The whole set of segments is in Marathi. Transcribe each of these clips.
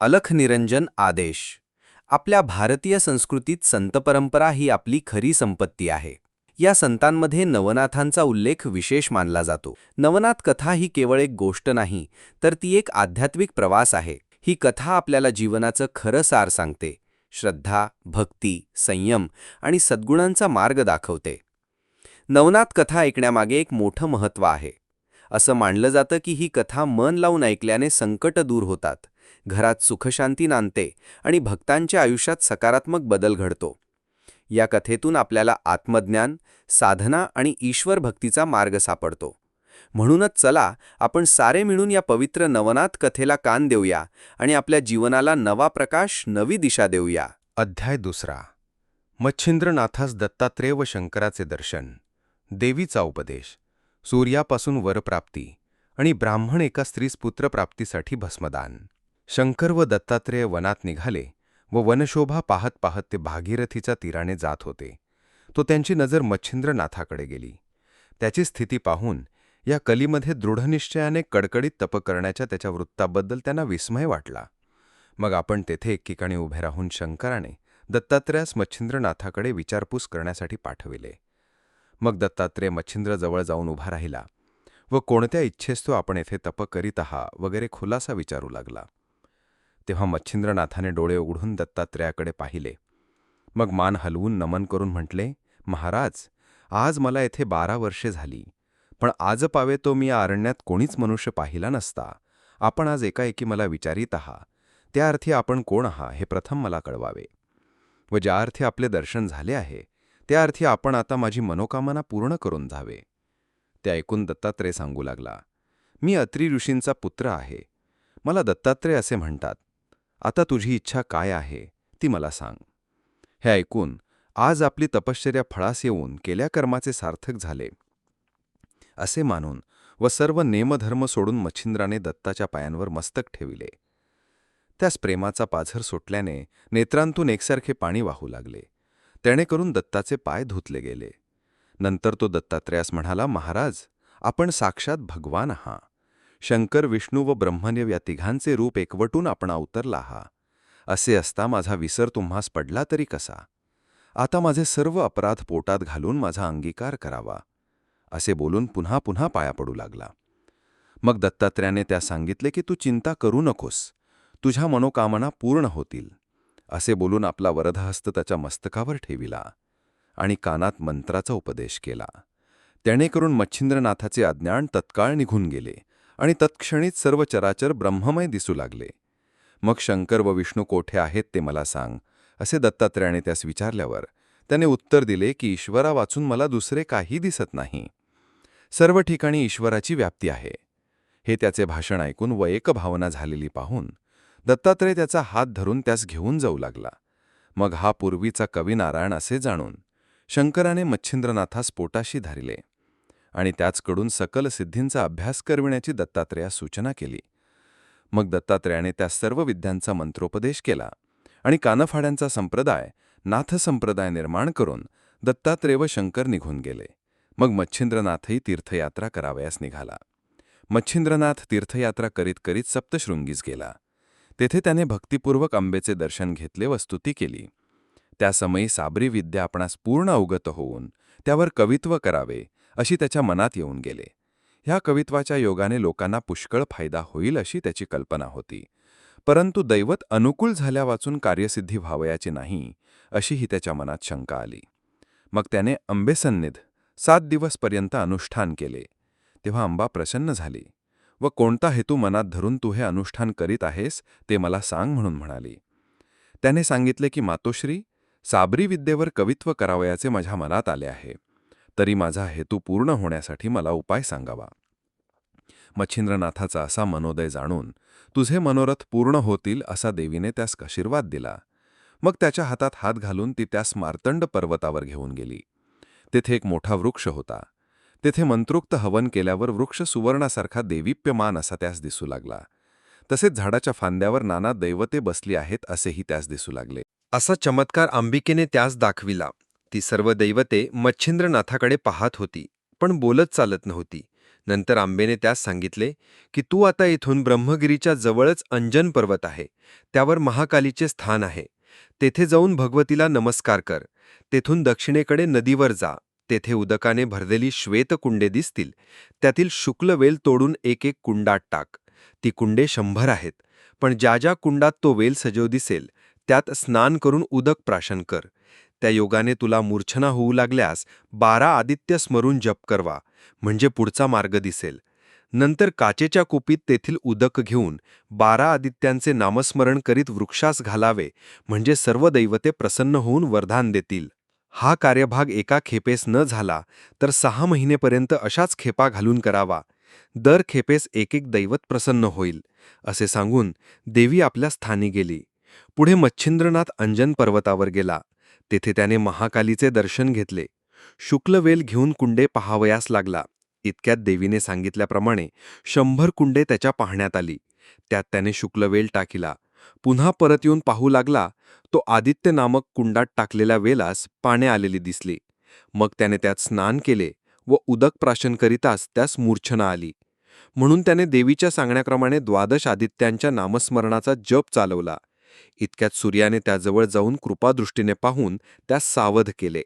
अलख निरंजन आदेश. आपल्या भारतीय संस्कृतीत संतपरंपरा ही आपली खरी संपत्ती आहे. या संतांमध्ये नवनाथांचा उल्लेख विशेष मानला जातो. नवनाथ कथा ही केवळ एक गोष्ट नाही तर ती एक आध्यात्मिक प्रवास आहे. ही कथा आपल्याला जीवनाचं खरं सार सांगते. श्रद्धा भक्ती संयम आणि सद्गुणांचा मार्ग दाखवते. नवनाथ कथा ऐकण्यामागे एक मोठं महत्त्व आहे. असं मानलं जातं की ही कथा मन लावून ऐकल्याने संकट दूर होतात. घरात सुखशांती नांदते आणि भक्तांच्या आयुष्यात सकारात्मक बदल घडतो. या कथेतून आपल्याला आत्मज्ञान साधना आणि ईश्वर भक्तीचा मार्ग सापडतो. म्हणूनच चला आपण सारे मिळून या पवित्र नवनाथ कथेला कान देऊया आणि आपल्या जीवनाला नवा प्रकाश नवी दिशा देऊया. अध्याय दुसरा. मच्छिंद्रनाथास दत्तात्रेय व शंकराचे दर्शन. देवीचा उपदेश. सूर्यापासून वरप्राप्ती आणि ब्राह्मण एका स्त्रीस पुत्रप्राप्तीसाठी भस्मदान. शंकर व दत्तात्रेय वनात निघाले व वनशोभा पाहत पाहत ते भागीरथीच्या तीराने जात होते. तो त्यांची नजर मच्छिंद्रनाथाकडे गेली. त्याची स्थिती पाहून या कलीमध्ये दृढनिश्चयाने कडकडीत तप करण्याच्या त्याच्या वृत्ताबद्दल त्यांना विस्मय वाटला. मग आपण तेथे एकीकाणी उभे राहून शंकराने दत्तात्रेयास मच्छिंद्रनाथाकडे विचारपूस करण्यासाठी पाठविले. मग दत्तात्रेय मच्छिंद्रजवळ जाऊन उभा राहिला व कोणत्या इच्छेस तो आपण येथे तप करीत आहा वगैरे खुलासा विचारू लागला. तेव्हा मच्छिंद्रनाथाने डोळे उघडून दत्तात्रेयाकडे पाहिले. मग मान हलवून नमन करून म्हटले महाराज आज मला येथे बारा वर्षे झाली पण आज पावे तो मी या अरण्यात कोणीच मनुष्य पाहिला नसता. आपण आज एकाएकी मला विचारित आहा. त्या अर्थी आपण कोण आहा हे प्रथम मला कळवावे. व ज्या अर्थी आपले दर्शन झाले आहे त्या अर्थी आपण आता माझी मनोकामना पूर्ण करून जावे. ते ऐकून दत्तात्रेय सांगू लागला मी अत्री ऋषींचा पुत्र आहे. मला दत्तात्रेय असे म्हणतात. आता तुझी इच्छा काय आहे ती मला सांग. हे ऐकून आज आपली तपश्चर्या फळास येऊन केल्या कर्माचे सार्थक झाले. असे मानून व सर्व नेमधर्म सोडून मच्छिंद्राने दत्ताच्या पायांवर मस्तक ठेविले. त्यास प्रेमाचा पाझर सुटल्याने नेत्रांतून एकसारखे पाणी वाहू लागले. त्याने करून दत्ताचे पाय धुतले गेले. नंतर तो दत्तात्रयास म्हणाला महाराज आपण साक्षात भगवान आहात. शंकर विष्णू व ब्रह्मदेव या तिघांचे रूप एकवटून आपण अवतरला हा असे असता माझा विसर तुम्हास पडला तरी कसा? आता माझे सर्व अपराध पोटात घालून माझा अंगीकार करावा. असे बोलून पुन्हा पुन्हा पाया पडू लागला. मग दत्तात्र्याने त्या सांगितले की तू चिंता करू नकोस. तुझ्या मनोकामना पूर्ण होतील. असे बोलून आपला वरदहस्त त्याच्या मस्तकावर ठेविला आणि कानात मंत्राचा उपदेश केला. त्याने करून मच्छिंद्रनाथाचे अज्ञान तत्काळ निघून गेले. आणि तत्क्षणीच सर्व चराचर ब्रह्ममय दिसू लागले. मग शंकर व विष्णू कोठे आहेत ते मला सांग असे दत्तात्र्याने त्यास विचारल्यावर त्याने उत्तर दिले की ईश्वरा वाचून मला दुसरे काही दिसत नाही. सर्व ठिकाणी ईश्वराची व्याप्ती आहे. हे त्याचे भाषण ऐकून व एक भावना झालेली पाहून दत्तात्रय त्याचा हात धरून त्यास घेऊन जाऊ लागला. मग हा पूर्वीचा कवी नारायण असे जाणून शंकराने मच्छिंद्रनाथास पोटाशी धरले. आणि त्याचकडून सकल सिद्धींचा अभ्यास करविण्याची दत्तात्रेयास सूचना केली. मग दत्तात्रेयाने त्या सर्व विद्यांचा मंत्रोपदेश केला आणि कानफाड्यांचा संप्रदाय नाथ संप्रदाय निर्माण करून दत्तात्रेय व शंकर निघून गेले. मग मच्छिंद्रनाथही तीर्थयात्रा करावयास निघाला. मच्छिंद्रनाथ तीर्थयात्रा करीत करीत सप्तशृंगीस गेला. तेथे त्याने भक्तिपूर्वक आंबेचे दर्शन घेतले व स्तुती केली. त्यासमयी साबरी विद्या आपणास पूर्ण अवगत होऊन त्यावर कवित्व करावे अशी त्याच्या मनात येऊन गेले. ह्या कवित्वाच्या योगाने लोकांना पुष्कळ फायदा होईल अशी त्याची कल्पना होती. परंतु दैवत अनुकूल झाल्या वाचून कार्यसिद्धी व्हावयाची नाही अशी ही त्याच्या मनात शंका आली. मग त्याने अंबेसन्निध सात दिवसपर्यंत अनुष्ठान केले. तेव्हा अंबा प्रसन्न झाली. व कोणता हेतू मनात धरून तू हे अनुष्ठान करीत आहेस ते मला सांग म्हणून म्हणाली. त्याने सांगितले की मातोश्री साबरी विद्येवर कवित्व करावयाचे माझ्या मनात आले आहे. तरी माझा हेतू पूर्ण होण्यासाठी मला उपाय सांगावा. मच्छिंद्रनाथाचा असा मनोदय जाणून तुझे मनोरथ पूर्ण होतील असा देवीने त्यास आशीर्वाद दिला. मग त्याच्या हातात हात घालून ती त्यास मार्तंड पर्वतावर घेऊन गेली. तेथे एक मोठा वृक्ष होता. तेथे मंत्रोक्त हवन केल्यावर वृक्ष सुवर्णासारखा देवीप्यमान असा त्यास दिसू लागला. तसेच झाडाच्या फांद्यावर नाना दैवते बसली आहेत असेही त्यास दिसू लागले. असा चमत्कार अंबिकेने त्यास दाखविला. ती सर्व दैवते मच्छिंद्रनाथाकडे पाहत होती पण बोलत चालत नव्हती. नंतर आंबेने त्यास सांगितले की तू आता इथून ब्रह्मगिरीच्या जवळच अंजन पर्वत आहे. त्यावर महाकालीचे स्थान आहे. तेथे जाऊन भगवतीला नमस्कार कर. तेथून दक्षिणेकडे नदीवर जा. तेथे उदकाने भरलेली श्वेतकुंडे दिसतील. त्यातील शुक्ल वेल तोडून एक एक कुंडात टाक. ती कुंडे शंभर आहेत. पण ज्या ज्या कुंडात तो वेल सजव दिसेल त्यात स्नान करून उदक प्राशन कर. त्या योगाने तुला मूर्छना होऊ लागल्यास बारा आदित्य स्मरून जप करवा म्हणजे पुढचा मार्ग दिसेल. नंतर काचेच्या कुपीत तेथील उदक घेऊन बारा आदित्यांचे नामस्मरण करीत वृक्षास घालावे म्हणजे सर्व दैवते प्रसन्न होऊन वरदान देतील. हा कार्यभाग एका खेपेस न झाला तर सहा महिनेपर्यंत अशाच खेपा घालून करावा. दर खेपेस एक एक दैवत प्रसन्न होईल असे सांगून देवी आपल्या स्थानी गेली. पुढे मच्छिंद्रनाथ अंजन पर्वतावर गेला. तेथे त्याने महाकालीचे दर्शन घेतले. शुक्लवेल घेऊन कुंडे पहावयास लागला. इतक्यात देवीने सांगितल्याप्रमाणे शंभर कुंडे त्याच्या पाहण्यात आली. त्यात त्याने शुक्लवेल टाकिला. पुन्हा परत येऊन पाहू लागला तो आदित्य नामक कुंडात टाकलेल्या वेलास पाने आलेली दिसली. मग त्याने त्यात स्नान केले व उदक प्राशनकरिताच त्यास मूर्छना आली. म्हणून त्याने देवीच्या सांगण्याप्रमाणे द्वादश आदित्यांच्या नामस्मरणाचा जप चालवला. इतक्यात सूर्याने त्याजवळ जाऊन कृपादृष्टीने पाहून त्यास सावध केले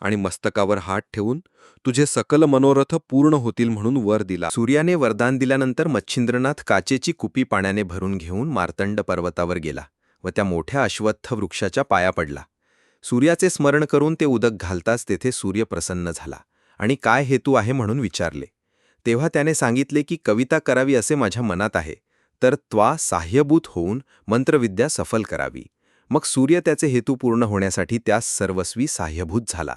आणि मस्तकावर हात ठेवून तुझे सकल मनोरथ पूर्ण होतील म्हणून वर दिला सूर्याने वरदान दिल्यानंतर मच्छिंद्रनाथ काचेची कुपी पाण्याने भरून घेऊन मार्तंड पर्वतावर गेला व त्या मोठ्या अश्वत्थ वृक्षाच्या पाया पडला. सूर्याचे स्मरण करून ते उदक घालताच तेथे सूर्य प्रसन्न झाला आणि काय हेतू आहे? म्हणून विचारले. तेव्हा त्याने सांगितले की कविता करावी असे माझ्या मनात आहे. तर त्वा साह्यभूत होऊन मंत्रविद्या सफल करावी. मग सूर्य त्याचे हेतू पूर्ण होण्यासाठी त्यास सर्वस्वी साह्यभूत झाला.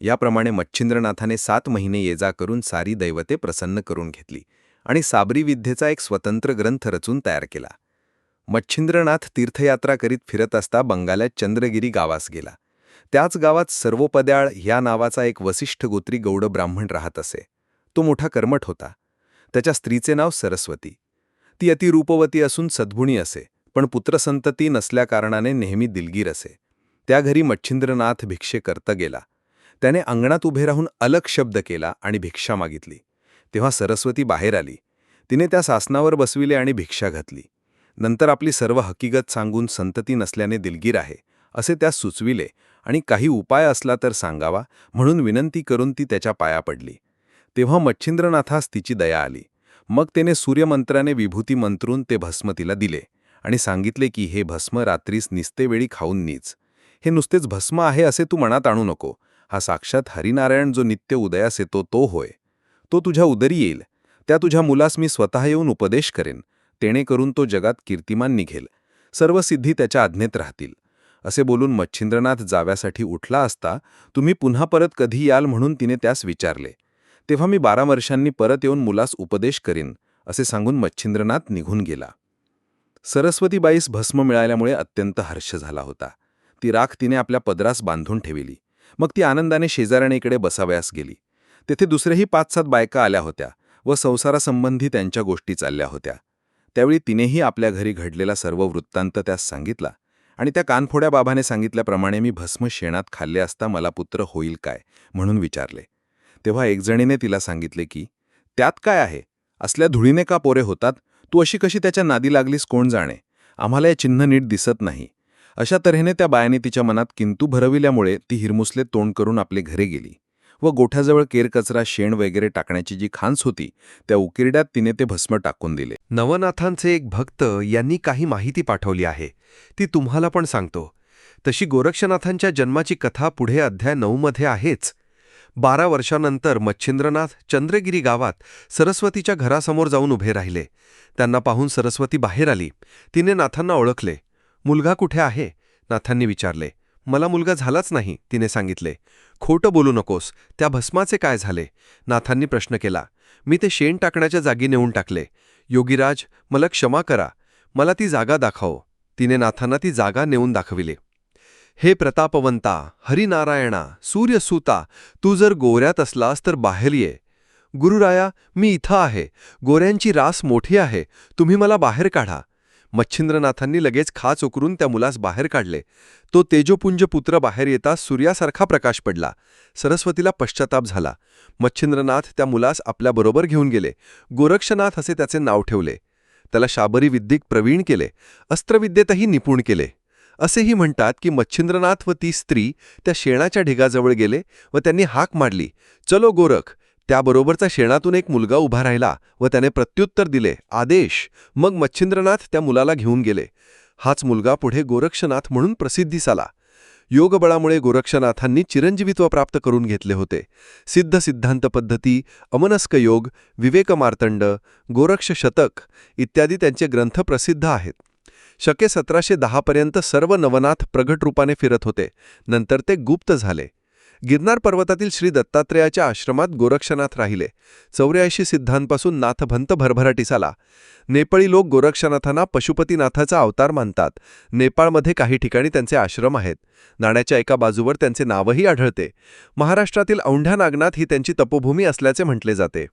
याप्रमाणे मच्छिंद्रनाथाने सात महिने ये जा करून सारी दैवते प्रसन्न करून घेतली आणि साबरी विद्येचा एक स्वतंत्र ग्रंथ रचून तयार केला. मच्छिंद्रनाथ तीर्थयात्रा करीत फिरत असता बंगाल्यात चंद्रगिरी गावास गेला. त्याच गावात सर्वोपद्याळ ह्या नावाचा एक वसिष्ठ गोत्री गौड ब्राह्मण राहत असे. तो मोठा कर्मठ होता. त्याच्या स्त्रीचे नाव सरस्वती. ती अतिरूपवती असून सद्गुणी असे पण पुत्रसंतती नसल्याकारणाने नेहमी दिलगीर असे. त्या घरी मच्छिंद्रनाथ भिक्षे करता गेला. त्याने अंगणात उभे राहून अलग शब्द केला आणि भिक्षा मागितली. तेव्हा सरस्वती बाहेर आली. तिने त्या सासनावर बसविले आणि भिक्षा घातली. नंतर आपली सर्व हकीकत सांगून संतती नसल्याने दिलगीर आहे असे त्यास सुचविले आणि काही उपाय असला तर सांगावा म्हणून विनंती करून ती त्याच्या पाया पडली. तेव्हा मच्छिंद्रनाथास तिची दया आली. मग त्याने सूर्यमंत्राने विभूती मंत्रून ते भस्म तिला दिले आणि सांगितले की हे भस्म रात्रीस निस्तेवेळी खाऊन नीच. हे नुसतेच भस्म आहे असे तू मनात आणू नको. हा साक्षात हरिनारायण जो नित्य उदयास येतो तो होय. तो तुझ्या उदरी येईल. त्या तुझ्या मुलास मी स्वतः येऊन उपदेश करेन. तेणेकरून तो जगात कीर्तिमान निघेल. सर्व सिद्धी त्याच्या आज्ञेत राहतील. असे बोलून मच्छिंद्रनाथ जाव्यासाठी उठला असता तुम्ही पुन्हा परत कधी याल म्हणून तिने त्यास विचारले. तेव्हा मी बारा वर्षांनी परत येऊन मुलास उपदेश करीन असे सांगून मच्छिंद्रनाथ निघून गेला. सरस्वतीबाईस भस्म मिळाल्यामुळे अत्यंत हर्ष झाला होता. ती राख तिने आपल्या पदरास बांधून ठेविली. मग ती आनंदाने शेजारणीकडे बसावयास गेली. तेथे दुसरेही पाच सात बायका आल्या होत्या व संसारासंबंधी त्यांच्या गोष्टी चालल्या होत्या. त्यावेळी तिनेही आपल्या घरी घडलेला सर्व वृत्तांत त्यास सांगितला आणि त्या कानफोड्या बाबाने सांगितल्याप्रमाणे मी भस्म शेणात खाल्ले असता मला पुत्र होईल काय म्हणून विचारले. तेव्हा एकजणीने तिला सांगितले की त्यात काय आहे? असल्या धुळीने का पोरे होतात? तू अशी कशी त्याच्या नादी लागलीस कोण जाणे? आम्हाला हे चिन्ह नीट दिसत नाही. अशा तऱ्हेने त्या बायाने तिच्या मनात किंतू भरविल्यामुळे ती हिरमुसले तोंड करून आपले घरे गेली व गोठ्याजवळ केरकचरा शेण वगैरे टाकण्याची जी खांस होती त्या उकिरड्यात तिने ते भस्म टाकून दिले. नवनाथांचे एक भक्त यांनी काही माहिती पाठवली आहे. ती तुम्हाला पण सांगतो. तशी गोरक्षनाथांच्या जन्माची कथा पुढे अध्याय नऊमध्ये आहेच. बारा वर्षानंतर मच्छिंद्रनाथ चंद्रगिरी गावात सरस्वतीच्या घरासमोर जाऊन उभे राहिले. त्यांना पाहून सरस्वती बाहेर आली. तिने नाथांना ओळखले. मुलगा कुठे आहे? नाथांनी विचारले. मला मुलगा झालाच नाही तिने सांगितले. खोटं बोलू नकोस. त्या भस्माचे काय झाले? नाथांनी प्रश्न केला. मी ते शेण टाकण्याच्या जागी नेऊन टाकले. योगीराज मला क्षमा करा. मला ती जागा दाखव. तिने नाथांना ती जागा नेऊन दाखविले. हे प्रतापवंता हरिनारायणा सूर्यसूता तू जर गोऱ्यात असलास तर बाहेर ये. गुरुराया मी इथं आहे. गोऱ्यांची रास मोठी आहे. तुम्ही मला बाहेर काढा. मच्छिंद्रनाथांनी लगेच खाच उकरून त्या मुलास बाहेर काढले. तो तेजोपुंज पुत्र बाहेर येताच सूर्यासारखा प्रकाश पडला. सरस्वतीला पश्चाताप झाला. मच्छिंद्रनाथ त्या मुलास आपल्याबरोबर घेऊन गेले. गोरक्षनाथ असे त्याचे नाव ठेवले. त्याला शाबरी विद्येत प्रवीण केले. अस्त्रविद्येतही निपुण केले. असेही म्हणतात की मच्छिंद्रनाथ व ती स्त्री त्या शेणाच्या ढिगाजवळ गेले व त्यांनी हाक मारली. चलो गोरख. त्याबरोबरचा शेणातून एक मुलगा उभा राहिला व त्याने प्रत्युत्तर दिले आदेश. मग मच्छिंद्रनाथ त्या मुलाला घेऊन गेले. हाच मुलगा पुढे गोरक्षनाथ म्हणून प्रसिद्धीस आला योगबळामुळे गोरक्षनाथांनी चिरंजीवित्व प्राप्त करून घेतले होते. सिद्ध सिद्धांत पद्धती अमनस्क योग विवेक मार्तंड गोरक्ष शतक इत्यादी त्यांचे ग्रंथ प्रसिद्ध आहेत. शके सतराशे दहापर्यंत सर्व नवनाथ प्रगट रूपाने फिरत होते. नंतर ते गुप्त झाले. गिरनार पर्वतातील श्री दत्तात्रेयाच्या आश्रमात गोरक्षनाथ राहिले. चौऱ्याऐंशी सिद्धांपासून नाथभंत भरभराटीस आला नेपाळी लोक गोरक्षनाथांना पशुपतीनाथाचा अवतार मानतात. नेपाळमध्ये काही ठिकाणी त्यांचे आश्रम आहेत. नाण्याच्या एका बाजूवर त्यांचे नावही आढळते. महाराष्ट्रातील औंढ्या नागनाथ ही त्यांची तपोभूमी असल्याचे म्हटले जाते.